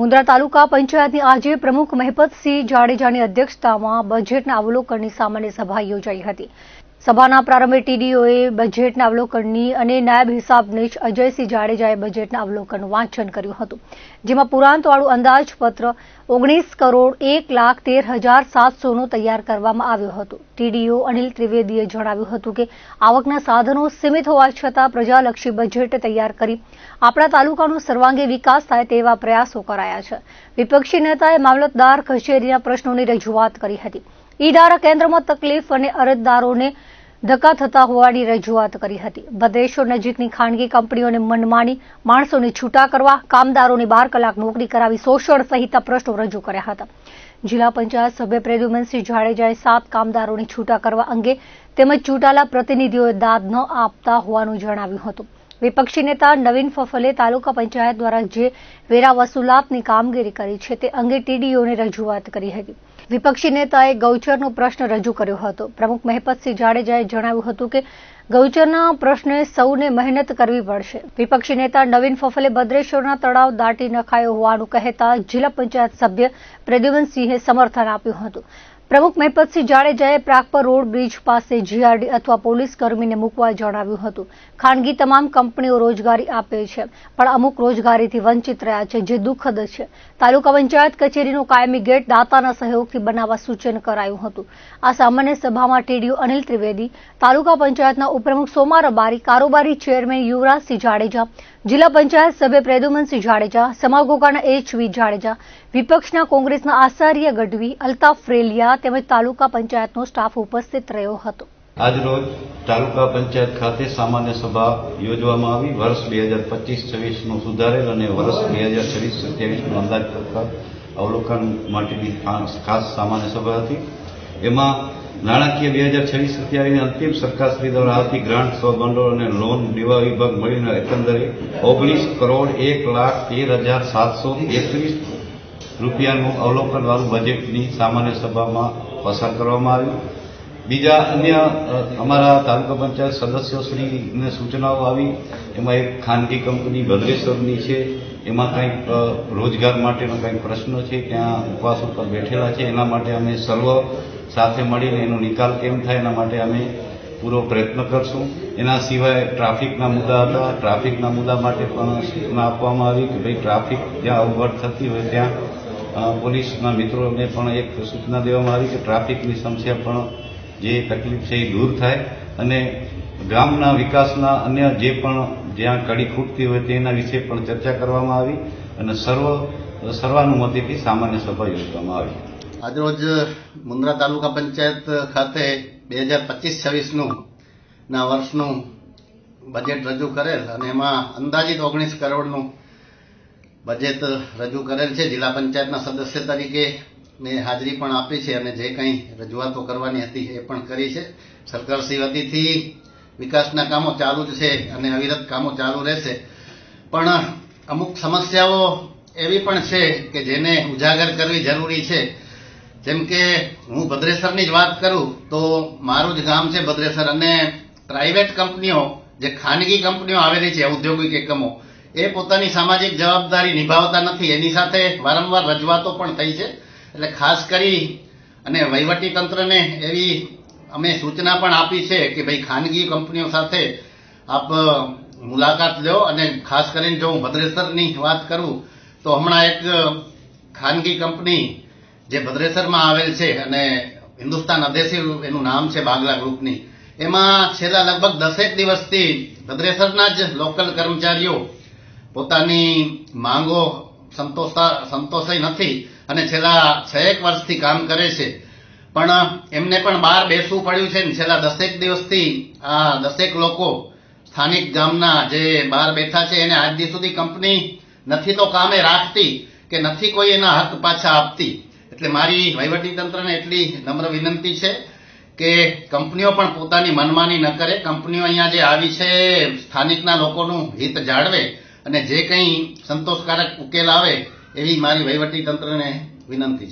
મુન્દ્રા તાલુકા પંચાયતની આજે પ્રમુખ મહેપતસિંહ જાડેજાની અધ્યક્ષતામાં બજેટના અવલોકનની સામાન્ય સભા યોજાઈ હતી. સભાના પ્રારંભે ટીડીઓએ બજેટના અવલોકનની અને નાયબ હિસાબનીશ અજયસિંહ જાડેજાએ બજેટના અવલોકનનું વાંચન કર્યું હતું, જેમાં પુરાંતવાળું અંદાજપત્ર ઓગણીસ કરોડ એક લાખ તેર હજાર સાતસોનું તૈયાર કરવામાં આવ્યું હતું. ટીડીઓ અનિલ ત્રિવેદીએ જણાવ્યું હતું કે, આવકના સાધનો સીમિત હોવા છતાં પ્રજાલક્ષી બજેટ તૈયાર કરી આપણા તાલુકાનો સર્વાંગી વિકાસ થાય તેવા પ્રયાસો કરાયા છે. વિપક્ષી નેતાએ મામલતદાર કચેરીના પ્રશ્નોની રજૂઆત કરી હતી. ઈ ધારા કેન્દ્રમાં તકલીફ અને અરજદારોને ધક્કા થતા હોવાની રજૂઆત કરી હતી. ભદ્રેશ્વર નજીકની ખાનગી કંપનીઓને મનમાની માણસોને છૂટા કરવા કામદારોને બાર કલાક નોકરી કરાવી શોષણ સહિતના પ્રશ્નો રજૂ કર્યા હતા. જિલ્લા પંચાયત સભ્ય પ્રદ્યુમનસિંહ જાડેજાએ સાત કામદારોને છૂટા કરવા અંગે તેમજ ચૂંટાયેલા પ્રતિનિધિઓએ દાદ ન આપતા હોવાનું જણાવ્યું હતું. વિપક્ષી નેતા નવીન ફફલે તાલુકા પંચાયત દ્વારા જે વેરા વસૂલાતની કામગીરી કરી છે તે અંગે ટીડીઓને રજૂઆત કરી હતી. વિપક્ષી નેતાએ ગૌચરનો પ્રશ્ન રજૂ કર્યો હતો. પ્રમુખ મહેપતસિંહ જાડેજાએ જણાવ્યું હતું કે, ગૌચરના પ્રશ્ને સૌને મહેનત કરવી પડશે. વિપક્ષી નેતા નવીન ફફલે ભદ્રેશ્વરના તળાવ દાટી નખાયો હોવાનું કહેતા જિલ્લા પંચાયત સભ્ય પ્રદ્યુમનસિંહે સમર્થન આપ્યું હતું. પ્રમુખ મહેપતસિંહ જાડેજાએ પ્રાગપર રોડ બ્રિજ પાસે જીઆરડી અથવા પોલીસ કર્મીને મૂકવા જણાવ્યું હતું. ખાનગી તમામ કંપનીઓ રોજગારી આપે છે, પણ અમુક રોજગારીથી વંચિત રહ્યા છે, જે દુઃખદ છે. તાલુકા પંચાયત કચેરીનો કાયમી ગેટ દાતાના સહયોગથી બનાવવા સૂચન કરાયું હતું. આ સામાન્ય સભામાં ટીડીઓ અનિલ ત્રિવેદી, તાલુકા પંચાયતના ઉપપ્રમુખ સોમા રબારી, કારોબારી ચેરમેન યુવરાજસિંહ જાડેજા, જિલ્લા પંચાયત સભ્ય પ્રેદુમનસિંહ જાડેજા સમાગોગાના એચ વી જાડેજા, વિપક્ષના કોંગ્રેસના આચાર્ય ગઢવી, અલ્તાફ ફ્રેલિયા તેમજ તાલુકા પંચાયતનો સ્ટાફ ઉપસ્થિત રહ્યો હતો. આજરોજ તાલુકા પંચાયત ખાતે સામાન્ય સભા યોજવામાં આવી. વર્ષ બે હજાર પચીસ છવ્વીસનું સુધારેલ અને વર્ષ બે હજાર છવ્વીસ સત્યાવીસનું અંદાજપત્ર અવલોકન માટેની ખાસ સામાન્ય સભા હતી. એમાં નાણાકીય બે હજાર છવ્વીસ સત્યાવીસની અંતિમ સરકારશ્રી દ્વારા આવતી ગ્રાન્ટ, સ્વભંડોળ અને લોન દેવા વિભાગ મળીને એકંદરે ઓગણીસ કરોડ એક લાખ તેર હજાર સાતસો એકત્રીસ રૂપિયાનું અવલોકનવાળું બજેટની સામાન્ય સભામાં પસાર કરવામાં આવ્યું. બીજા અન્ય અમારા તાલુકા પંચાયત સદસ્યોશ્રીને સૂચનાઓ આવી. એમાં એક ખાનગી કંપની ભદ્રેશ્વરની છે. એમાં કંઈક રોજગાર માટેનો કંઈક પ્રશ્ન છે. ત્યાં ઉપવાસ ઉપર બેઠેલા છે. એના માટે અમે સર્વ સાથે મળીને એનો નિકાલ કેમ થાય એના માટે અમે પૂરો પ્રયત્ન કરશું. એના સિવાય ટ્રાફિકના મુદ્દા હતા. ટ્રાફિકના મુદ્દા માટે પણ સૂચના આપવામાં આવી કે ભાઈ ટ્રાફિક જ્યાં અવગઢ થતી હોય ત્યાં પોલીસના મિત્રોને પણ એક સૂચના દેવામાં આવી કે ટ્રાફિકની સમસ્યા પણ જે તકલીફ છે એ દૂર થાય અને ગામના વિકાસના અન્ય જે પણ જ્યાં કડી ખૂટતી હોય તેના વિશે પણ ચર્ચા કરવામાં આવી અને સર્વ, સર્વાનુમતિથી સામાન્ય સભા યોજવામાં આવી. આજરોજ મુન્દ્રા તાલુકા પંચાયત ખાતે બે હજાર પચીસ છવ્વીસનું ના વર્ષનું બજેટ રજૂ કરેલ અને એમાં અંદાજિત ઓગણીસ કરોડનું બજેટ રજૂ કરેલ છે. જિલ્લા પંચાયતના સદસ્ય તરીકે મેં હાજરી પણ આપી છે અને જે કંઈ રજૂઆતો કરવાની હતી એ પણ કરી છે. સરકારશ્રી વતીથી વિકાસના કામો ચાલુ જ છે અને અવિરત કામો ચાલુ રહેશે. પણ અમુક સમસ્યાઓ એવી પણ છે કે જેને ઉજાગર કરવી જરૂરી છે. જેમ કે હું ભદ્રેસરની જ વાત કરું તો મારું જ ગામ છે ભદ્રેસર અને પ્રાઇવેટ કંપનીઓ, જે ખાનગી કંપનીઓ આવેલી છે, ઔદ્યોગિક એકમો એ પોતાની સામાજિક જવાબદારી નિભાવતા નથી. એની સાથે વારંવાર રજૂઆતો પણ થઈ છે. એટલે ખાસ કરી અને વહીવટી તંત્રને એવી અમે સૂચના પણ આપી છે કે ભાઈ ખાનગી કંપનીઓ સાથે આપ મુલાકાત લ્યો અને ખાસ કરીને જો હું ભદ્રેસરની વાત કરું, તો હમણાં એક ખાનગી કંપની જે ભદ્રેસરમાં આવેલ છે અને હિન્દુસ્તાન અધેસિવ એનું નામ છે બાગલા ગ્રુપની, એમાં છેલ્લા લગભગ દસેક દિવસથી ભદ્રેસરના જ લોકલ કર્મચારીઓ પોતાની માંગો સંતોષતા સંતોષાઈ નથી અને છેલ્લા છ એક વર્ષથી કામ કરે છે. પણ એમને પણ બહાર બેસવું પડ્યું છે ને છેલ્લા દસેક દિવસથી આ દસેક લોકો સ્થાનિક ગામના જે બહાર બેઠા છે એને આજ સુધી કંપની નથી તો કામે રાખતી કે નથી કોઈ એના હક પાછા આપતી. એટલે મારી વહીવટી તંત્રને એટલી નમ્ર વિનંતી છે કે કંપનીઓ પણ પોતાની મનમાની ન કરે. કંપનીઓ અહીંયા જે આવી છે, સ્થાનિકના લોકોનું હિત જાળવે અને જે કંઈ સંતોષકારક ઉકેલ આવે એવી મારી વહીવટી તંત્રને વિનંતી છે.